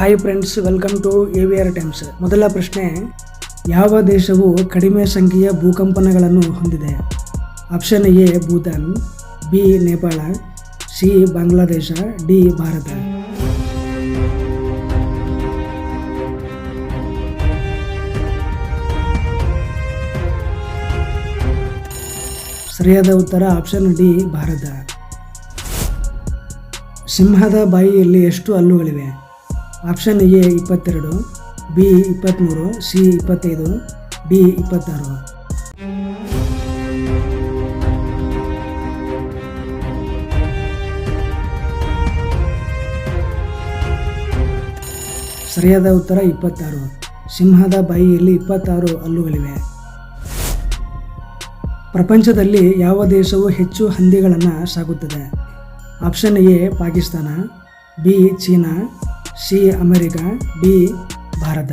Hi friends welcome to A V R Times ಮೊದಲ ಪ್ರಶ್ನೆ, ಯಾವ ದೇಶವು ಕಡಿಮೆ ಸಂಖ್ಯೆಯ ಭೂಕಂಪನಗಳನ್ನು ಹೊಂದಿದೆ? Option A Bhutan. B Nepal. C Bangladesh. D Bharat. ಸರಿಯಾದ ಉತ್ತರ ಆಪ್ಷನ್ ಡಿ ಭಾರತ. ಸಿಂಹದ ಬಾಯಿಯಲ್ಲಿ ಎಷ್ಟು ಹಲ್ಲುಗಳಿವೆ? ಆಪ್ಷನ್ ಎ ಇಪ್ಪತ್ತೆರಡು, ಬಿ ಇಪ್ಪತ್ತ್ಮೂರು ಸಿ ಇಪ್ಪತ್ತೈದು, ಡಿ ಇಪ್ಪತ್ತಾರು. ಸರಿಯಾದ ಉತ್ತರ ಇಪ್ಪತ್ತಾರು. ಸಿಂಹದ ಬಾಯಿಯಲ್ಲಿ ಇಪ್ಪತ್ತಾರು ಹಲ್ಲುಗಳಿವೆ. ಪ್ರಪಂಚದಲ್ಲಿ ಯಾವ ದೇಶವು ಹೆಚ್ಚು ಹಂದಿಗಳನ್ನು ಸಾಕುತ್ತದೆ? Option A Pakistan, B China C America D Bharat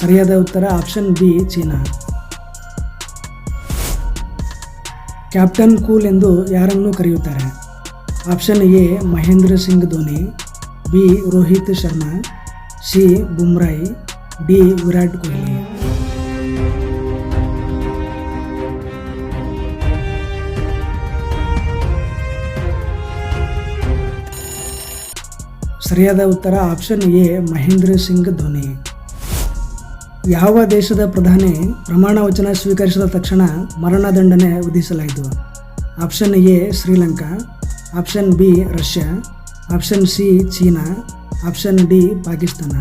ಸರಿಯಾದ ಉತ್ತರ option B China captain cool ಎಂದು ಯಾರನ್ನು ಕರೆಯುತ್ತಾರೆ option A Mahendra Singh Dhoni B Rohit Sharma C Bumrah D Virat Kohli ಸರಿಯಾದ ಉತ್ತರ ಆಪ್ಷನ್ ಎ, ಮಹೇಂದ್ರ ಸಿಂಗ್ ಧೋನಿ. ಯಾವ ದೇಶದ ಪ್ರಧಾನಿ ಪ್ರಮಾಣ ವಚನ ಸ್ವೀಕರಿಸಿದ ತಕ್ಷಣ ಮರಣದಂಡನೆ ವಿಧಿಸಲಾಯಿತು? Option A, Sri Lanka. Option B, Russia. Option C, China. Option D, Pakistan.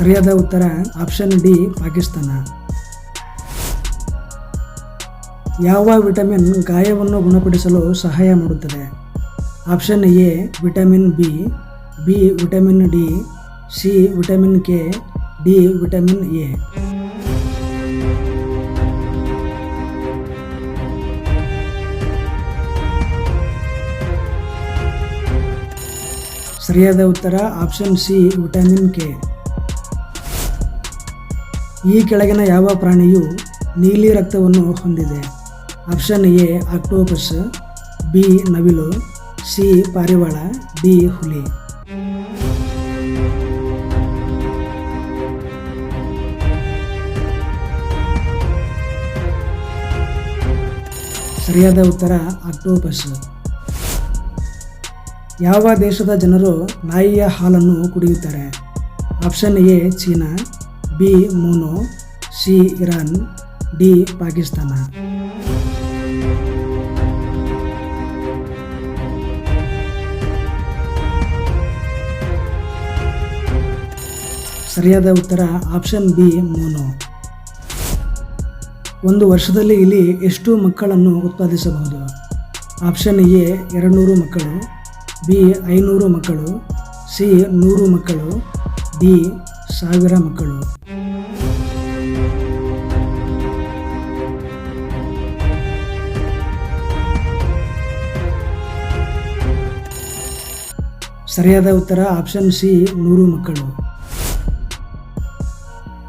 ಸರಿಯಾದ ಉತ್ತರ ಆಪ್ಷನ್ ಡಿ ಪಾಕಿಸ್ತಾನ. ಯಾವ ವಿಟಮಿನ್ ಗಾಯವನ್ನು ಗುಣಪಡಿಸಲು ಸಹಾಯ ಮಾಡುತ್ತದೆ? Option A vitamin B B vitamin D C vitamin K D vitamin A ಸರಿಯಾದ ಉತ್ತರ ಆಪ್ಷನ್ ಸಿ ವಿಟಮಿನ್ ಕೆ ಈ ಕೆಳಗಿನ ಯಾವ ಪ್ರಾಣಿಯು ನೀಲಿ ರಕ್ತವನ್ನು ಹೊಂದಿದೆ? ಆಪ್ಷನ್ ಎ, ಆಕ್ಟೋಪಸ್, ಬಿ, ನವಿಲು, ಸಿ, ಪಾರಿವಾಳ, ಡಿ, ಹುಲಿ. ಸರಿಯಾದ ಉತ್ತರ, ಆಕ್ಟೋಪಸ್. ಯಾವ ದೇಶದ ಜನರು ನಾಯಿಯ ಹಾಲನ್ನು ಕುಡಿಯುತ್ತಾರೆ? ಆಪ್ಷನ್ ಎ, ಚೀನಾ ಬಿ ಮೊನೋ, ಸಿ ಇರಾನ್, ಡಿ ಪಾಕಿಸ್ತಾನ. ಸರಿಯಾದ ಉತ್ತರ ಆಪ್ಷನ್ ಬಿ ಮೋನೋ. ಒಂದು ವರ್ಷದಲ್ಲಿ ಇಲ್ಲಿ ಎಷ್ಟು ಮಕ್ಕಳನ್ನು ಉತ್ಪಾದಿಸಬಹುದು? ಆಪ್ಷನ್ ಎ ಎರಡುನೂರು ಮಕ್ಕಳು, ಬಿ ಐನೂರು ಮಕ್ಕಳು, ಸಿ ನೂರು ಮಕ್ಕಳು, ಡಿ ಸಾವಿರ ಮಕ್ಕಳು. ಸರಿಯಾದ ಉತ್ತರ ಆಪ್ಷನ್ ಸಿ ನೂರು ಮಕ್ಕಳು.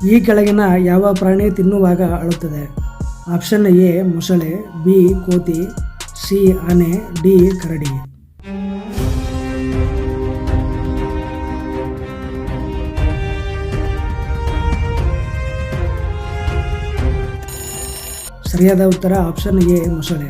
ಈ ಕೆಳಗಿನ ಯಾವ ಪ್ರಾಣಿ ತಿನ್ನುವಾಗ ಅಳುತ್ತದೆ? ಆಪ್ಷನ್ ಎ ಮೊಸಳೆ ಬಿ ಕೋತಿ ಸಿ ಆನೆ ಡಿ ಕರಡಿ. ಸರಿಯಾದ ಉತ್ತರ ಆಪ್ಷನ್ ಎ ಮೊಸಳೆ